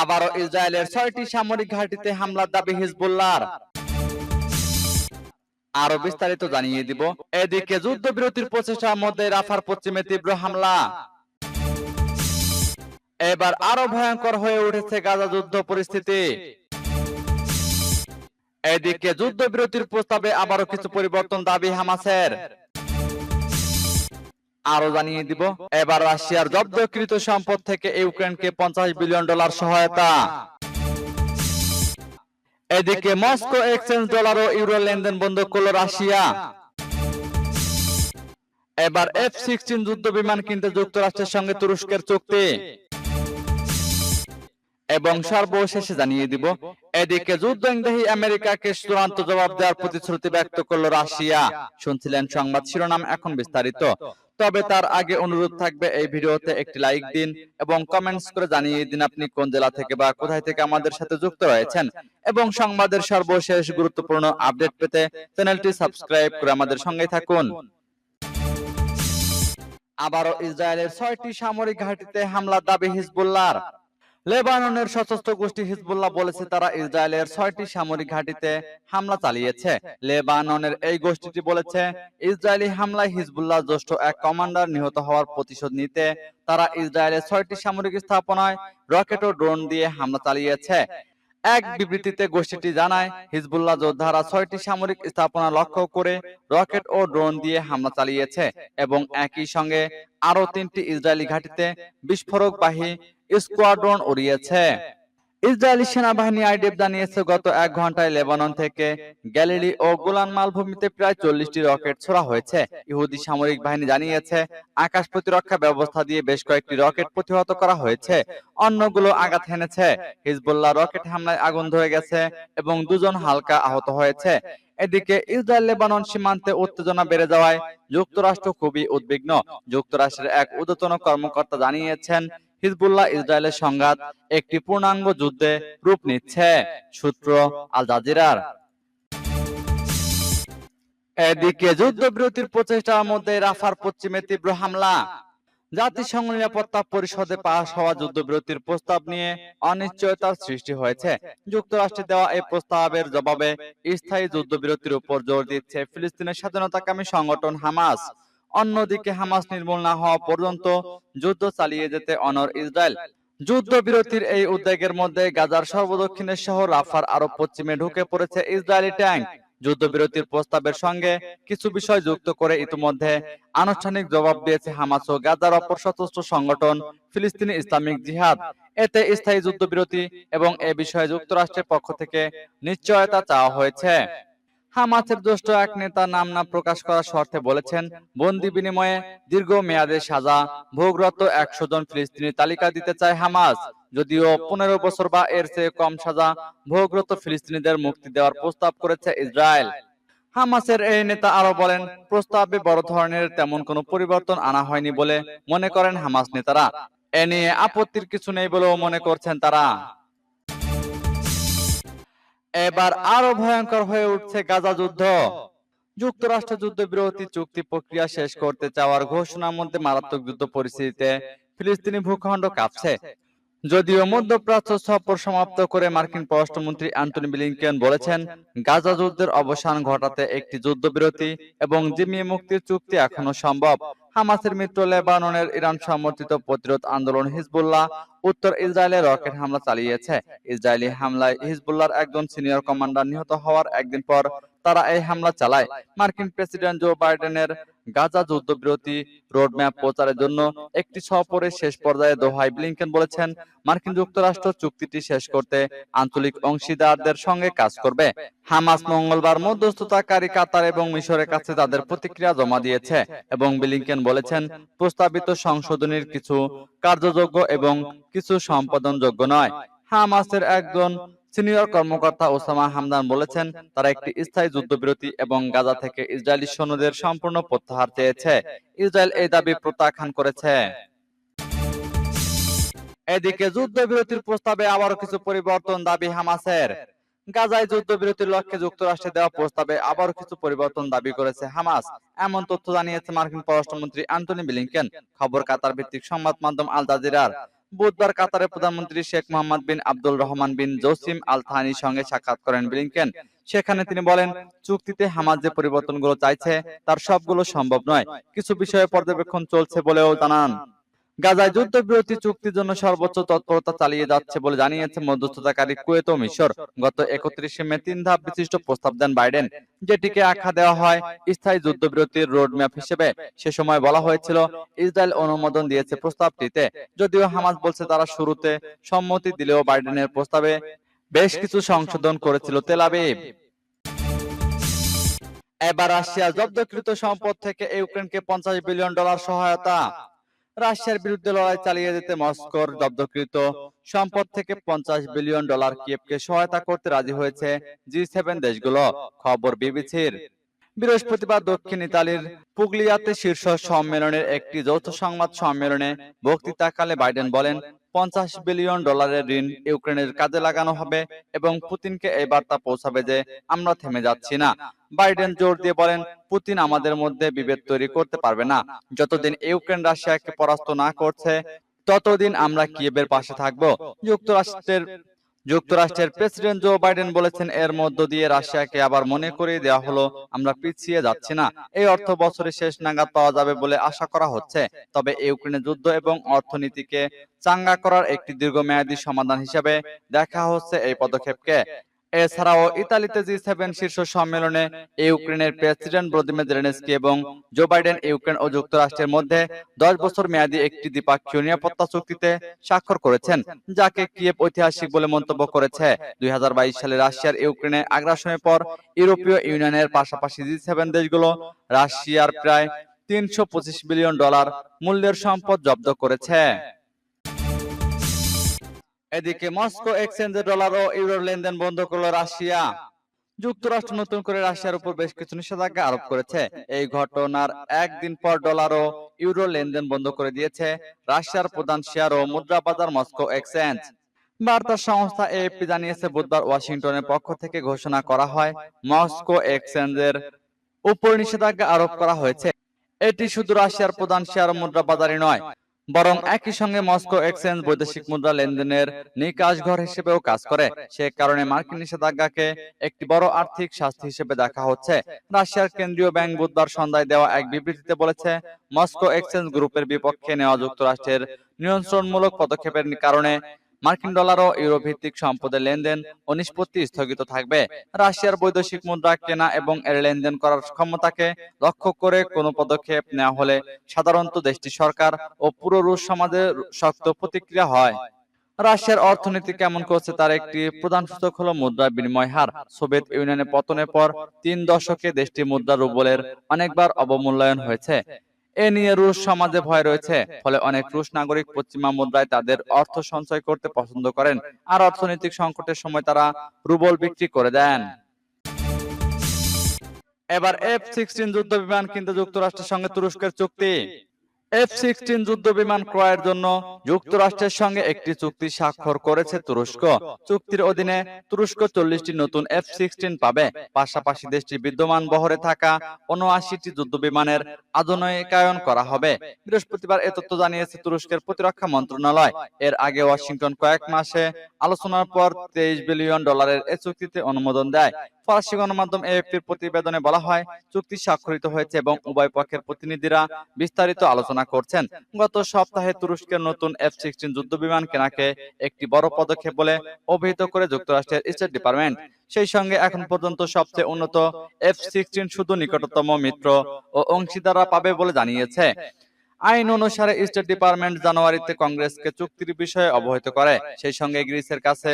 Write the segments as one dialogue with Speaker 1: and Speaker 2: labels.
Speaker 1: আবারও ইসরায়েলের ছয়টি সামরিক ঘাঁটিতে হামলার দাবি হিজবুল্লাহর। আরও বিস্তারিত জানিয়ে দিব। এদিকে যুদ্ধবিরতির প্রচেষ্টার মধ্যে রাফার পশ্চিমে তীব্র হামলা। এবার আরও ভয়ঙ্কর হয়ে উঠেছে গাজা যুদ্ধ পরিস্থিতি। এদিকে যুদ্ধবিরতির প্রস্তাবে আবারও কিছু পরিবর্তন দাবি হামাসের। আরও জানিয়ে দিব, এবার রাশিয়ার জব্দকৃত সম্পদ থেকে ইউক্রেনকে পঞ্চাশ বিলিয়ন ডলার সহায়তা। এদিকে মস্কো এক্সচেঞ্জ ডলার ও ইউরো লেনদেন বন্ধ করল রাশিয়া। এবার এফ সিক্সটিন যুদ্ধ বিমান কিনতে যুক্তরাষ্ট্রের সঙ্গে তুরস্কের চুক্তি। এবং সর্বশেষে জানিয়ে দিব, এদিকে যুদ্ধংদেহী আমেরিকাকে চূড়ান্ত জবাব দেওয়ার প্রতিশ্রুতি ব্যক্ত করল রাশিয়া। শুনছিলেন সংবাদ শিরোনাম এখন বিস্তারিত। তবে তার আগে অনুরোধ থাকবে এই ভিডিওতে একটি লাইক দিন এবং কমেন্টস করে জানিয়ে দিন আপনি কোন জেলা থেকে বা কোথায় থেকে আমাদের সাথে যুক্ত রয়েছেন। এবং সংবাদের সর্বশেষ গুরুত্বপূর্ণ আপডেট পেতে চ্যানেলটি সাবস্ক্রাইব করে আমাদের সঙ্গে থাকুন। আবারও ইসরায়েলের ছয়টি সামরিক ঘাটিতে হামলার দাবি হিজবুল্লাহর। লেবাননের সশস্ত্র গোষ্ঠী হিজবুল্লাহ বলেছে তারা ইসরায়েলের ছয়টি সামরিক ঘাঁটিতে হামলা চালিয়েছে। লেবাননের এই গোষ্ঠীটি বলেছে, ইসরায়েলি হামলায় হিজবুল্লাহ জ্যেষ্ঠ এক কমান্ডার নিহত হওয়ার প্রতিশোধ নিতে তারা ইসরায়েলের ছয়টি সামরিক স্থাপনায় রকেট ও ড্রোন দিয়ে হামলা চালিয়েছে। এক বিবৃতিতে গোষ্ঠীটি জানায়, হিজবুল্লাহ যোদ্ধারা ছয়টি সামরিক স্থাপনা লক্ষ্য করে রকেট ও ড্রোন দিয়ে হামলা চালিয়েছে এবং একই সঙ্গে আরও তিনটি ইসরায়েলি ঘাঁটিতে বিস্ফোরকবাহী স্কোয়াড্রন উড়িয়েছে। ইসরায়েলি সেনাবাহিনী আইডিএফ জানিয়েছে, গত এক ঘন্টায় লেবানন থেকে গ্যালিলি ও গোলান মালভূমিতে প্রায় চল্লিশটি রকেট ছোড়া হয়েছে। ইহুদি সামরিক বাহিনী জানিয়েছে, আকাশ প্রতিরক্ষা ব্যবস্থা দিয়ে বেশ কয়েকটি রকেট প্রতিহত করা হয়েছে। অন্যগুলো আঘাত হেনেছে। হিজবুল্লাহ রকেট হামলায় আগুন ধরে গেছে এবং দুজন হালকা আহত হয়েছে। এদিকে ইসরায়েল লেবানন সীমান্তে উত্তেজনা বেড়ে যাওয়ায় যুক্তরাষ্ট্র খুবই উদ্বিগ্ন। যুক্তরাষ্ট্রের এক ঊর্ধ্বতন কর্মকর্তা জানিয়েছেন হিজবুল্লাহ ইসরায়েলের সংঘাত একটি পূর্ণাঙ্গ যুদ্ধে রূপ নিচ্ছে সূত্র আল জাজিরার। এদিকে যুদ্ধবিরতির প্রচেষ্টার মধ্যে রাফার পশ্চিমে তীব্র হামলা। জাতিসংঘ নিরাপত্তা পরিষদে পাশ হওয়া যুদ্ধবিরতির প্রস্তাব নিয়ে অনিশ্চয়তার সৃষ্টি হয়েছে। যুক্তরাষ্ট্রে দেওয়া এই প্রস্তাবের জবাবে স্থায়ী যুদ্ধবিরতির উপর জোর দিচ্ছে ফিলিস্তিনের স্বাধীনতাকামী সংগঠন হামাস। অন্যদিকে হামাস নির্মূল না হওয়া পর্যন্ত যুদ্ধ চালিয়ে যেতে অনর ইসরায়েল। যুদ্ধবিরতির এই উদ্যোগের মধ্যে গাজার সর্বদক্ষিণের শহর রাফার আরও পশ্চিমে ঢুকে পড়েছে ইসরায়েলি ট্যাঙ্ক। যুদ্ধবিরতির প্রস্তাবের সঙ্গে কিছু বিষয় যুক্ত করে ইতিমধ্যে আনুষ্ঠানিক জবাব দিয়েছে হামাস ও গাজার অপর সশস্ত্র সংগঠন ফিলিস্তিনি ইসলামিক জিহাদ। এতে স্থায়ী যুদ্ধবিরতি এবং এ বিষয়ে যুক্তরাষ্ট্রের পক্ষ থেকে নিশ্চয়তা চাওয়া হয়েছে। হামাসের জ্যেষ্ঠ এক নেতা নাম না প্রকাশ করার শর্তে বলেছেন, বন্দি বিনিময়ে দীর্ঘ মেয়াদে সাজা, ভোগরত একশো জন ফিলিস্তিনি তালিকা দিতে চায় হামাস। যদিও পনেরো বছর বা এর চেয়ে কম সাজা, ভোগরত ফিলিস্তিনিদের মুক্তি দেওয়ার প্রস্তাব করেছে ইসরায়েল। হামাসের এই নেতা আরও বলেন, প্রস্তাবে বড় ধরনের তেমন কোনো পরিবর্তন আনা হয়নি বলে মনে করেন হামাস নেতারা। এ নিয়ে আপত্তির কিছু নেই বলেও মনে করছেন তারা। এবার আরও ভয়ঙ্কর হয়ে উঠছে গাজা যুদ্ধ। যুক্তরাষ্ট্র যুদ্ধবিরতি চুক্তি প্রক্রিয়া শেষ করতে চাওয়ার ঘোষণার মধ্যে মারাত্মক যুদ্ধ পরিস্থিতিতে ফিলিস্তিনি ভূখণ্ড কাঁপছে। যদিও মধ্যপ্রাচ্য সফর সমাপ্ত করে মার্কিন পররাষ্ট্রমন্ত্রী অ্যান্টনি ব্লিংকেন বলেছেন, গাজা যুদ্ধের অবসান ঘটাতে একটি যুদ্ধবিরতি এবং জিমিয়ে মুক্তির চুক্তি এখনও সম্ভব। হামাসের মিত্র লেবাননের ইরান সমর্থিত প্রতিরোধ আন্দোলন হিজবুল্লাহ উত্তর ইসরায়েলে রকেট হামলা চালিয়েছে। ইসরায়েলি হামলায় হিজবুল্লাহর একজন সিনিয়র কমান্ডার নিহত হওয়ার একদিন পর তারা এই হামলা চালায়। মার্কিন প্রেসিডেন্ট জো বাইডেনের গাজা যুদ্ধবিরতি রোডম্যাপ প্রচারের জন্য একটি সফরের শেষ পর্যায়ে দোহাই ব্লিংকেন বলেছেন, মার্কিন যুক্তরাষ্ট্র চুক্তিটি শেষ করতে আঞ্চলিক অংশীদারদের সঙ্গে কাজ করবে। হামাস মঙ্গলবার মধ্যস্থতাকারী কাতার এবং মিশরের কাছে তাদের প্রতিক্রিয়া জমা দিয়েছে এবং ব্লিংকেন বলেছেন, প্রস্তাবিত সংশোধনীর কিছু কার্যযোগ্য এবং কিছু সম্পাদনযোগ্য নয়। হামাসের একজন সিনিয়র কর্মকর্তা ওসামা হামদান বলেছেন, তারা একটি স্থায়ী যুদ্ধবিরতি এবং গাজা থেকে ইসরায়েলি সৈন্যদের সম্পূর্ণ প্রত্যাহার চেয়েছে। ইসরায়েল এই দাবি প্রত্যাখ্যান করেছে। এদিকে যুদ্ধবিরতির প্রস্তাবে আবারও কিছু পরিবর্তন দাবি হামাসের। গাজায় যুদ্ধবিরতির লক্ষ্যে যুক্তরাষ্ট্রে দেওয়া প্রস্তাবে আবারও কিছু পরিবর্তন দাবি করেছে হামাস। এমন তথ্য জানিয়েছে মার্কিন পররাষ্ট্রমন্ত্রী অ্যান্টনি ব্লিংকেন। খবর কাতার ভিত্তিক সংবাদ মাধ্যম আল জাজিরার। বুধবার কাতারের প্রধানমন্ত্রী শেখ মোহাম্মদ বিন আব্দুল রহমান বিন জসিম আল থানির সঙ্গে সাক্ষাৎ করেন ব্লিংকেন। সেখানে তিনি বলেন চুক্তিতে হামাজ যে পরিবর্তনগুলো চাইছে তার সবগুলো সম্ভব নয়। কিছু বিষয়ে পর্যবেক্ষণ চলছে বলেও জানান। গাজায় যুদ্ধবিরতি চুক্তির জন্য সর্বোচ্চ তৎপরতা চালিয়ে যাচ্ছে বলে জানিয়েছে মধ্যস্থতাকারী কুয়েত ও মিশর। গত একত্রিশে মে তিন ধাপ বিশিষ্ট প্রস্তাব দেন বাইডেন, যেটিকে আখ্যা দেওয়া হয় স্থায়ী যুদ্ধবিরতির রোডম্যাপ হিসেবে। সে সময় বলা হয়েছিল, ইসরায়েল অনুমোদন দিয়েছে প্রস্তাবটিতে, যদিও হামাস বলছে তারা শুরুতে সম্মতি দিলেও বাইডেনের প্রস্তাবে বেশ কিছু সংশোধন করেছিল তেল আবিব। এবার রাশিয়া জব্দকৃত সম্পদ থেকে ইউক্রেনকে পঞ্চাশ বিলিয়ন ডলার সহায়তা। রাশিয়ার বিরুদ্ধে লড়াই চালিয়ে যেতে মস্কোর জব্দকৃত সম্পদ থেকে পঞ্চাশ বিলিয়ন ডলার কিয়েভকে সহায়তা করতে রাজি হয়েছে জি সেভেন দেশগুলো, খবর বিবিসির। বৃহস্পতিবার দক্ষিণ ইতালির পুগলিয়াতে শীর্ষ সম্মেলনের একটি যৌথ সংবাদ সম্মেলনে বক্তৃতাকালে বাইডেন বলেন পঞ্চাশ বিলিয়ন ডলারের ঋণ ইউক্রেনের কাজে লাগানো হবে এবং পুতিনকে এই বার্তা পৌঁছাবে যে আমরা থেমে যাচ্ছি না। বাইডেন জোর দিয়ে বলেন, পুতিন আমাদের মধ্যে বিভেদ তৈরি করতে পারবে না। যতদিন ইউক্রেন রাশিয়াকে পরাস্ত না করছে, ততদিন আমরা কিয়েবের পাশে থাকব। যুক্তরাষ্ট্রের যুক্তরাষ্ট্রের প্রেসিডেন্ট জো বাইডেন বলেছেন, এর মধ্য দিয়ে রাশিয়াকে আবার মনে করে দেওয়া হলো, আমরা পিছিয়ে যাচ্ছি না। এই অর্থ বছরের শেষ নাগাদ পাওয়া যাবে বলে আশা করা হচ্ছে। তবে ইউক্রেনের যুদ্ধ এবং অর্থনীতিকে চাঙ্গা করার একটি দীর্ঘমেয়াদী সমাধান হিসেবে দেখা হচ্ছে এই পদক্ষেপকে। এছাড়াও ইতালিতে জি সেভেন শীর্ষ সম্মেলনে ইউক্রেনের প্রেসিডেন্ট ভ্লাদিমির জেলেনস্কি এবং জো বাইডেন ইউক্রেন ও যুক্তরাষ্ট্রের মধ্যে দশ বছর মেয়াদী একটি দ্বিপাক্ষীয় নিরাপত্তা চুক্তিতে স্বাক্ষর করেছেন, যাকে কিয়েভ ঐতিহাসিক বলে মন্তব্য করেছে। দুই হাজার বাইশ সালে রাশিয়ার ইউক্রেনে আগ্রাসনের পর ইউরোপীয় ইউনিয়নের পাশাপাশি জি সেভেন দেশগুলো রাশিয়ার প্রায় তিনশো পঁচিশ বিলিয়ন ডলার মূল্যের সম্পদ জব্দ করেছে। এদিকে মস্কো এক্সচেঞ্জে ডলার ও ইউরোর লেনদেন বন্ধ করল রাশিয়া। যুক্তরাষ্ট্র নতুন করে রাশিয়ার উপর বেশ কিছু নিষেধাজ্ঞা আরোপ করেছে। এই ঘটনার একদিন পর ডলার ও ইউরো লেনদেন বন্ধ করে দিয়েছে রাশিয়ার প্রধান শেয়ার ও মুদ্রা বাজার মস্কো এক্সচেঞ্জ বার্তা সংস্থা এএপি জানিয়েছে বুধবার ওয়াশিংটনের পক্ষ থেকে ঘোষণা করা হয় মস্কো এক্সচেঞ্জের উপর নিষেধাজ্ঞা আরোপ করা হয়েছে। এটি শুধু রাশিয়ার প্রধান শেয়ার ও মুদ্রা বাজারই নয়। বরং একই সঙ্গে মস্কো এক্সচেঞ্জ বৈদেশিক মুদ্রা লেনদেনের নিকাশ ঘর হিসেবেও কাজ করে। সে কারণে মার্কিন নিষেধাজ্ঞাকে একটি বড় আর্থিক শাস্তি হিসেবে দেখা হচ্ছে। রাশিয়ার কেন্দ্রীয় ব্যাংক বুধবার সন্ধ্যায় দেওয়া এক বিবৃতিতে বলেছে মস্কো এক্সচেঞ্জ গ্রুপের বিপক্ষে নেওয়া যুক্তরাষ্ট্রের নিয়ন্ত্রণমূলক পদক্ষেপের কারণে মার্কিন ডলার ও ইউরো ভিত্তিক সম্পদের লেনদেন ও নিষ্পত্তি স্থগিত থাকবে। রাশিয়ার বৈদেশিক মুদ্রা কেনা এবং এর লেনদেন করার ক্ষমতাকে লক্ষ্য করে কোনো পদক্ষেপ নেওয়া হলে সাধারণত দেশটির সরকার ও পুরো রুশ সমাজের শক্ত প্রতিক্রিয়া হয়। রাশিয়ার অর্থনীতি কেমন করছে তার একটি প্রধান সূচক হলো মুদ্রা বিনিময় হার। সোভিয়েত ইউনিয়নের পতনের পর তিন দশকে দেশটির মুদ্রা রুবলের অনেকবার অবমূল্যায়ন হয়েছে। এ নিয়ে রুশ সমাজে ভয় রয়েছে, ফলে অনেক রুশ নাগরিক পশ্চিমা মুদ্রায় তাদের অর্থ সঞ্চয় করতে পছন্দ করেন আর অর্থনৈতিক সংকটের সময় তারা রুবল বিক্রি করে দেন। এবার এফ সিক্সটিন যুদ্ধ বিমান কিন্তু যুক্তরাষ্ট্রের সঙ্গে তুরস্কের চুক্তি। এফ সিক্সটিন যুদ্ধ বিমান ক্রয়ের জন্য যুক্তরাষ্ট্রের সঙ্গে একটি চুক্তি স্বাক্ষর করেছে তুরস্ক। চুক্তির অধীনে তুরস্ক চল্লিশটি নতুন এফ সিক্সটিন পাবে। পাশাপাশি দেশটির বিদ্যমান বহরে থাকা উনআশিটি যুদ্ধ বিমানের আধুনিকায়ন করা হবে। বৃহস্পতিবার এ তথ্য জানিয়েছে তুরস্কের প্রতিরক্ষা মন্ত্রণালয়। এর আগে ওয়াশিংটন কয়েক মাসে আলোচনার পর তেইশ বিলিয়ন ডলারের এ চুক্তিতে অনুমোদন দেয়। ফরাসি গণমাধ্যম এএফপির প্রতিবেদনে বলা হয়, চুক্তি স্বাক্ষরিত হয়েছে এবং উভয় পক্ষের প্রতিনিধিরা বিস্তারিত আলোচনা করছেন। গত সপ্তাহে তুরস্কের নতুন এফ সিক্সটিন যুদ্ধ বিমান কেনাকে একটি বড় পদক্ষেপ বলে অভিহিত করে যুক্তরাষ্ট্রের স্টেট ডিপার্টমেন্ট সেই সঙ্গে এখন পর্যন্ত সবচেয়ে উন্নত এফ সিক্সটিন শুধু নিকটতম মিত্র ও অংশীদাররা পাবে বলে জানিয়েছে। আইন অনুসারে স্টেট ডিপার্টমেন্ট জানুয়ারিতে কংগ্রেসকে চুক্তির বিষয়ে অবহিত করে। সেই সঙ্গে গ্রিসের কাছে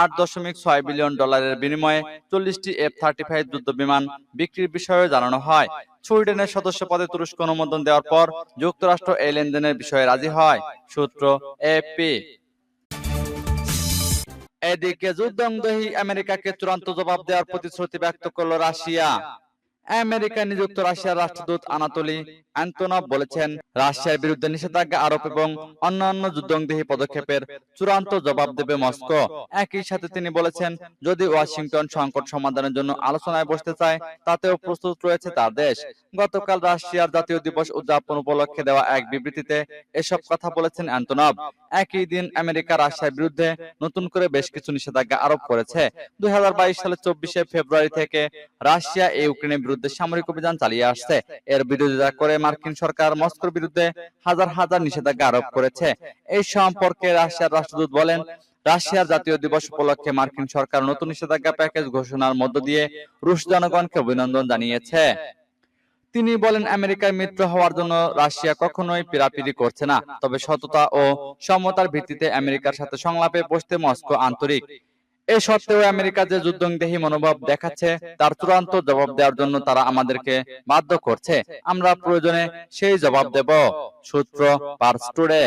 Speaker 1: আট দশমিক ছয় বিলিয়ন ডলারের বিনিময়ে চল্লিশটি এফ থার্টি ফাইভ যুদ্ধ বিমান বিক্রির বিষয়ে জানানো হয়। সুইডেনের সদস্য পদে তুরস্ক অনুমোদন দেওয়ার পর যুক্তরাষ্ট্র এই লেনদেনের বিষয়ে রাজি হয়, সূত্র এপি এদিকে যুদ্ধংদেহী আমেরিকাকে চূড়ান্ত জবাব দেওয়ার প্রতিশ্রুতি ব্যক্ত করল রাশিয়া। আমেরিকা নিযুক্ত রাশিয়ার রাষ্ট্রদূত আনাতোলি অ্যান্তনভ বলেছেন, রাশিয়ার বিরুদ্ধে নিষেধাজ্ঞা আরোপ এবং অন্যান্য যুদ্ধংদেহী পদক্ষেপের চূড়ান্ত জবাব দেবে মস্কো। একই সাথে তিনি বলেছেন, যদি ওয়াশিংটন সংকট সমাধানের জন্য আলোচনায় বসতে চায়, তাতেও প্রস্তুত রয়েছে তার দেশ। গতকাল রাশিয়ার জাতীয় দিবস উদযাপন উপলক্ষে দেওয়া এক বিবৃতিতে এসব কথা বলেছেন অ্যান্তনভ একই দিন আমেরিকা রাশিয়ার বিরুদ্ধে নতুন করে বেশ কিছু নিষেধাজ্ঞা আরোপ করেছে। দুই হাজার বাইশ সালের চব্বিশে ফেব্রুয়ারি থেকে রাশিয়া ইউক্রেনের বিরুদ্ধে সামরিক অভিযান চালিয়ে আসছে। এর বিরোধিতা করে মার্কিন সরকার মস্কোর বিরুদ্ধে হাজার হাজার নিষেধাজ্ঞা আরোপ করেছে। এই সম্পর্কে রাশিয়ার রাষ্ট্রদূত বলেন, রাশিয়ার জাতীয় দিবস উপলক্ষে মার্কিন সরকার নতুন নিষেধাজ্ঞা প্যাকেজ ঘোষণার মধ্য দিয়ে রুশ জনগণকে অভিনন্দন জানিয়েছে। তিনি বলেন আমেরিকার মিত্র হওয়ার জন্য রাশিয়া কখনোই পিরাপিরি করছে না। তবে সততা ও সমতার ভিত্তিতে আমেরিকার সাথে সংলাপে বসতে মস্কো আন্তরিক। এ সত্ত্বেও আমেরিকা যে যুদ্ধংদেহী মনোভাব দেখাচ্ছে, তার চূড়ান্ত জবাব দেওয়ার জন্য তারা আমাদেরকে বাধ্য করছে। আমরা প্রয়োজনে সেই জবাব দেব। সূত্র পার্স টুডে।